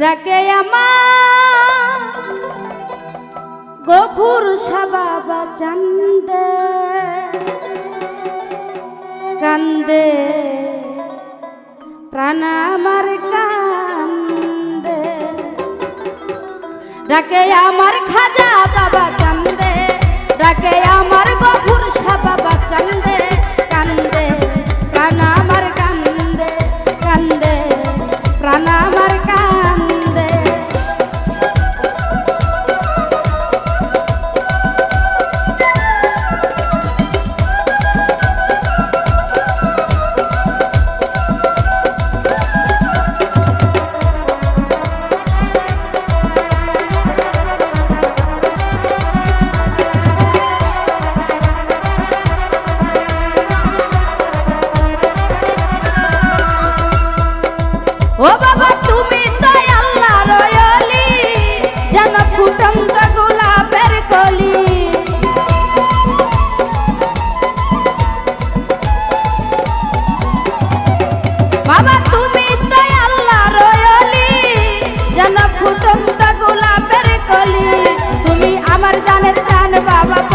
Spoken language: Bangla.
ডাকে আমার গফুর সাবাবা চান্দে কান্দে প্রাণামার কান্দে। ডাকে আমার খাজা বাবা বাবা